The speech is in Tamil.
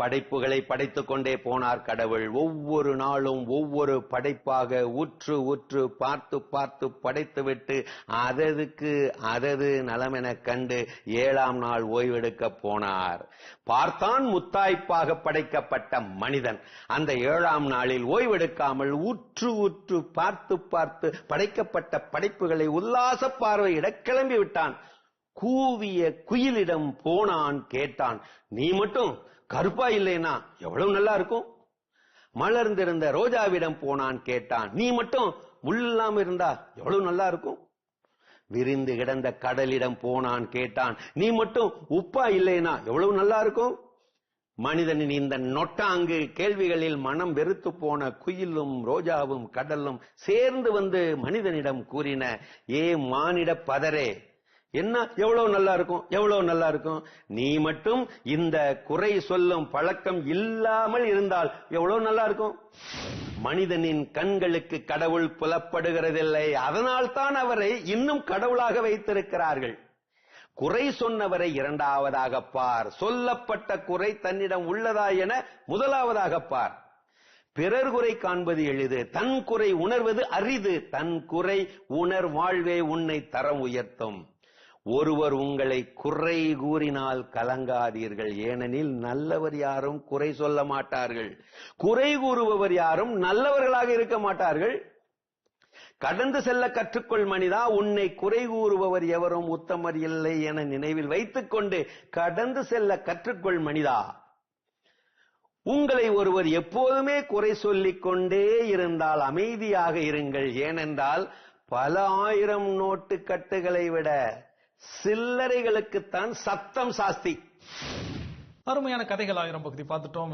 படைப்புகளை படைத்துக் கொண்டே போனார் கடவுள். ஒவ்வொரு நாளும் ஒவ்வொரு படைப்பாக உற்று உற்று பார்த்து பார்த்து படைத்துவிட்டு அததுக்கு அதது நலமென கண்டு ஏழாம் நாள் ஓய்வெடுக்க போனார். பார்த்தான் முத்தாய்ப்பாக படைக்கப்பட்ட மனிதன் அந்த ஏழாம் நாளில் ஓய்வெடுக்காமல் உற்று உற்று பார்த்து பார்த்து படைக்கப்பட்ட படைப்புகளை உல்லாச பார்வையிட கிளம்பி விட்டான் கூவிய குயிலிடம் போனான் கேட்டான் நீ மட்டும் கருப்பா இல்லைனா எவ்வளவு நல்லா இருக்கும்? மலர்ந்திருந்த ரோஜாவிடம் போனான் கேட்டான் நீ மட்டும் முள்ளாம இருந்தா எவ்வளவு நல்லா இருக்கும்? விரிந்து கிடந்த கடலிடம் போனான் கேட்டான் நீ மட்டும் உப்பா இல்லைனா எவ்வளவு நல்லா இருக்கும்? மனிதனின் இந்த நொட்டாங்கு கேள்விகளில் மனம் வெறுத்து போன குயிலும் ரோஜாவும் கடலும் சேர்ந்து வந்து மனிதனிடம் கூறின ஏ மானிட பதரே என்ன? எவ்வளவு நல்லா இருக்கும்? எவ்வளவு நல்லா இருக்கும்? நீ மட்டும் இந்த குறை சொல்லும் பழக்கம் இல்லாமல் இருந்தால் எவ்வளவு நல்லா இருக்கும்? மனிதனின் கண்களுக்கு கடவுள் புலப்படுகிறதில்லை. அதனால் தான் அவரை இன்னும் கடவுளாக வைத்திருக்கிறார்கள். குறை சொன்னவரை இரண்டாவதாக பார். சொல்லப்பட்ட குறை தன்னிடம் உள்ளதா என முதலாவதாக பார். பிறர் குறை காண்பது எளிது. தன் குறை உணர்வது அரிது. தன் குறை உணர் வாழ்வே உன்னை தரம் உயர்த்தும். ஒருவர் உங்களை குறை கூறினால் கலங்காதீர்கள். ஏனெனில் நல்லவர் யாரும் குறை சொல்ல மாட்டார்கள். குறை கூறுபவர் யாரும் நல்லவர்களாக இருக்க மாட்டார்கள். கடந்து செல்ல கற்றுக்கொள் மனிதா உன்னை குறை கூறுபவர் எவரும் உத்தமர் இல்லை என நினைவில் வைத்துக் கொண்டு கடந்து செல்ல கற்றுக்கொள் மனிதா. உங்களை ஒருவர் எப்போதுமே குறை சொல்லிக் கொண்டே இருந்தால் அமைதியாக இருங்கள். ஏனென்றால் பல ஆயிரம் நோட்டு கட்டுகளை விட சில்லறைகளுக்குத்தான் சத்தம் சாஸ்தி. அருமையான கதைகள் ஆயிரம் பகுதி பார்த்துட்டோம்.